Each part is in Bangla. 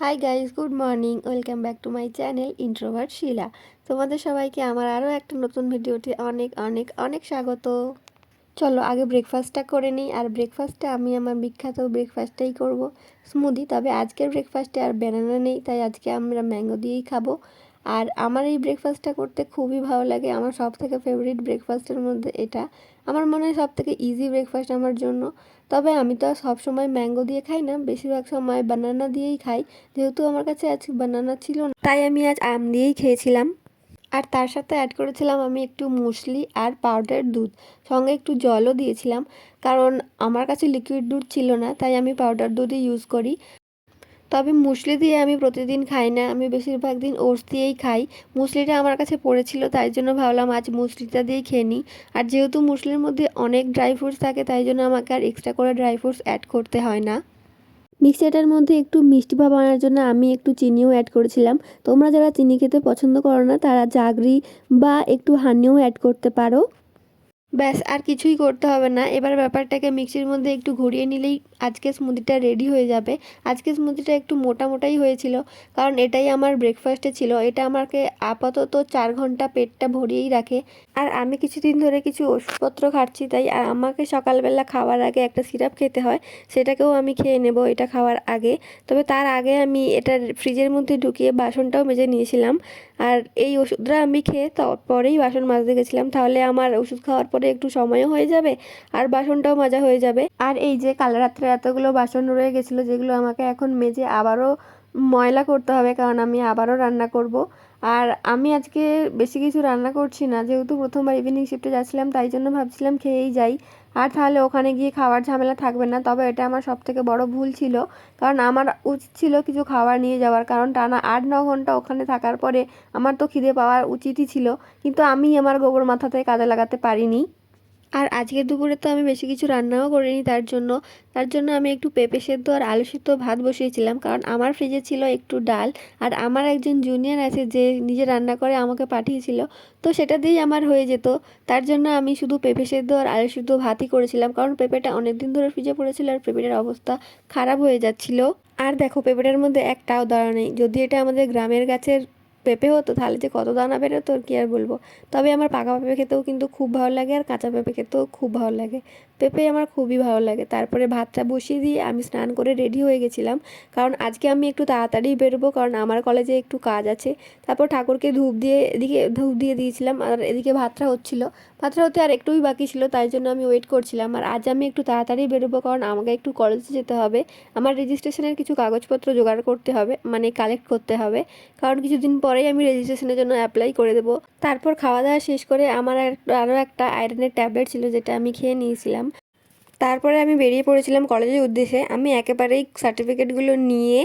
Hi guys good morning welcome back to my channel introvert Shila তোমাদের সবাইকে আমার আরও একটা নতুন ভিডিওতে অনেক অনেক অনেক স্বাগত। চলো, আগে ব্রেকফাস্টটা করে নিই। আর ব্রেকফাস্টটা আমি আমার বিখ্যাত ব্রেকফাস্টটাই করব। স্মুদি তবে আজকের ব্রেকফাস্টে আর ব্যানানা নেই, তাই আজকে আমরা ম্যাঙ্গো দিয়েই খাব। আর আমার এই ব্রেকফাস্টটা করতে খুবই ভালো লাগে। আমার সব থেকে ফেভারিট ব্রেকফাস্টের মধ্যে এটা। আমার মনে হয় সব থেকে ইজি ব্রেকফাস্ট আমার জন্য। তবে আমি তো আর সবসময় ম্যাঙ্গো দিয়ে খাই না, বেশিরভাগ সময় বানানা দিয়েই খাই। যেহেতু আমার কাছে আজ বানানা ছিল না, তাই আমি আজ আম দিয়েই খেয়েছিলাম। আর তার সাথে অ্যাড করেছিলাম আমি একটু মুসলি আর পাউডার দুধ। সঙ্গে একটু জলও দিয়েছিলাম। কারণ আমার কাছে লিকুইড দুধ ছিল না, তাই আমি পাউডার দুধই ইউজ করি। তবে মুসলি দিয়ে আমি প্রতিদিন খাই না। আমি বেশিরভাগ দিন ওটস দিয়েই খাই। মুসলিটা আমার কাছে পড়েছিল, তাই জন্য ভাবলাম আজ মুসলিটা দিয়েই খেয়ে নিই। আর যেহেতু মুসলির মধ্যে অনেক ড্রাই ফ্রুটস থাকে, তাই জন্য আমাকে আর এক্সট্রা করে ড্রাই ফ্রুটস অ্যাড করতে হয় না। মিক্সচারটার মধ্যে একটু মিষ্টি ভাব আনার জন্য আমি একটু চিনিও অ্যাড করেছিলাম। তোমরা যারা চিনি খেতে পছন্দ করো না, তারা জাগরি বা একটু হানিও অ্যাড করতে পারো। ব্যাস, আর কিছুই করতে হবে না। এবার ব্যাপারটাকে মিক্সির মধ্যে একটু ঘুরিয়ে নিলেই আজকে স্মুদিটা রেডি হয়ে যাবে। আজকে স্মুদিটা একটু মোটা মোটাই হয়েছিল, কারণ এটাই আমার ব্রেকফাস্টে ছিল। এটা আমাকে আপাতত চার ঘণ্টা পেটটা ভরিয়েই রাখে। আর আমি কিছুদিন ধরে কিছু ওষুধপত্র খাচ্ছি, তাই আর আমাকে সকালবেলা খাওয়ার আগে একটা সিরাপ খেতে হয়, সেটাকেও আমি খেয়ে নেব এটা খাওয়ার আগে। তবে তার আগে আমি এটা ফ্রিজের মধ্যে ঢুকিয়ে বাসনটাও মেজে নিয়েছিলাম। আর এই ওষুধটা আমি খেয়ে তারপরেই বাসন মাজতে গেছিলাম। তাহলে আমার ওষুধ খাওয়ার পরে একটু সময়ও হয়ে যাবে আর বাসনটাও মাজা হয়ে যাবে। আর এই যে কাল রাত্রে এতগুলো বাসন রয়ে গেছিল যেগুলো আমাকে এখন মেজে আবারও ময়লা করতে হবে কারণ আমি আবারও রান্না করব। আর আমি আজকে বেশি কিছু রান্না করছি না। যেহেতু প্রথমবার ইভিনিং শিফটে যাচ্ছিলাম, তাই জন্য ভাবছিলাম খেয়েই যাই। আর তাহলে ওখানে গিয়ে খাওয়ার ঝামেলা থাকবে না, তবে এটা আমার সব থেকে বড় ভুল ছিল। কারণ আমার উচিত ছিল কিছু খাবার নিয়ে যাওয়ার, কারণ টানা আট, ন ঘণ্টা ওখানে থাকার পরে আমার তো খিদে পাওয়ার উচিতই ছিল। কিন্তু আমি আমার গোবর মাথাতে কাজে লাগাতে পারিনি। আর আজকে দুপুরে তো আমি বেশি কিছু রান্নাও করিনি, তার জন্য তার জন্য আমি একটু পেঁপে সেদ্ধ আর আলু সেদ্ধ ভাত বসিয়েছিলাম। কারণ আমার ফ্রিজে ছিল একটু ডাল আর আমার একজন জুনিয়র আছে যে নিজে রান্না করে আমাকে পাঠিয়েছিল, তো সেটা দিয়েই আমার হয়ে যেত। তার জন্য আমি শুধু পেঁপে সেদ্ধ আর আলু সেদ্ধ ভাতই করেছিলাম, কারণ পেঁপেটা অনেক দিন ধরে ফ্রিজে পড়েছিল আর পেঁপেটার অবস্থা খারাপ হয়ে যাচ্ছিল। আর দেখো, পেঁপেটার মধ্যে একটাও দাঁড়া নেই, যদি এটা আমাদের গ্রামের গাছের পেঁপে হতো, তাহলে যে কত দানা বেরোতো কি আর বলব? তবে আমার পাকা পেঁপে খেতেও কিন্তু খুব ভালো লাগে, আর কাঁচা পেঁপে খেতেও খুব ভালো লাগে। পেঁপে আমার খুবই ভালো লাগে। তারপরে ভাতটা বসিয়ে দিয়ে আমি স্নান করে রেডি হয়ে গেছিলাম। কারণ আজকে আমি একটু তাড়াতাড়ি বেরোবো, কারণ আমার কলেজে একটু কাজ আছে। তারপর ঠাকুরকে ধূপ দিয়ে এদিকে, ধূপ দিয়ে দিয়েছিলাম, আর এদিকে ভাতটা হচ্ছিল। ভাতটা হতে আর একটুই বাকি ছিল, তাই জন্য আমি ওয়েট করছিলাম। আর আজ আমি একটু তাড়াতাড়ি বেরোবো, কারণ আমাকে একটু কলেজে যেতে হবে। আমার রেজিস্ট্রেশনের কিছু কাগজপত্র জোগাড় করতে হবে মানে কালেক্ট করতে হবে। কারণ কিছুদিন পরেই আমি রেজিস্ট্রেশনের জন্য অ্যাপ্লাই করে দেবো। তারপর খাওয়া দাওয়া শেষ করে আমার আরও একটা আয়রনের ট্যাবলেট ছিল যেটা আমি খেয়ে নিয়েছিলাম। তারপরে আমি বেরিয়ে পড়েছিলাম কলেজের উদ্দেশ্যে। আমি একেবারেই সার্টিফিকেটগুলো নিয়ে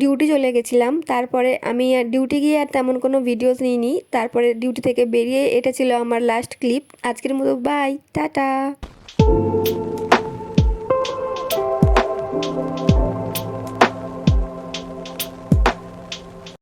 ডিউটি চলে গেছিলাম। তারপরে আমি ডিউটি গিয়ে আর তেমন কোনো ভিডিওস নিইনি। তারপরে ডিউটি থেকে বেরিয়ে এটা ছিল আমার লাস্ট ক্লিপ আজকের মতো বাই টাটা।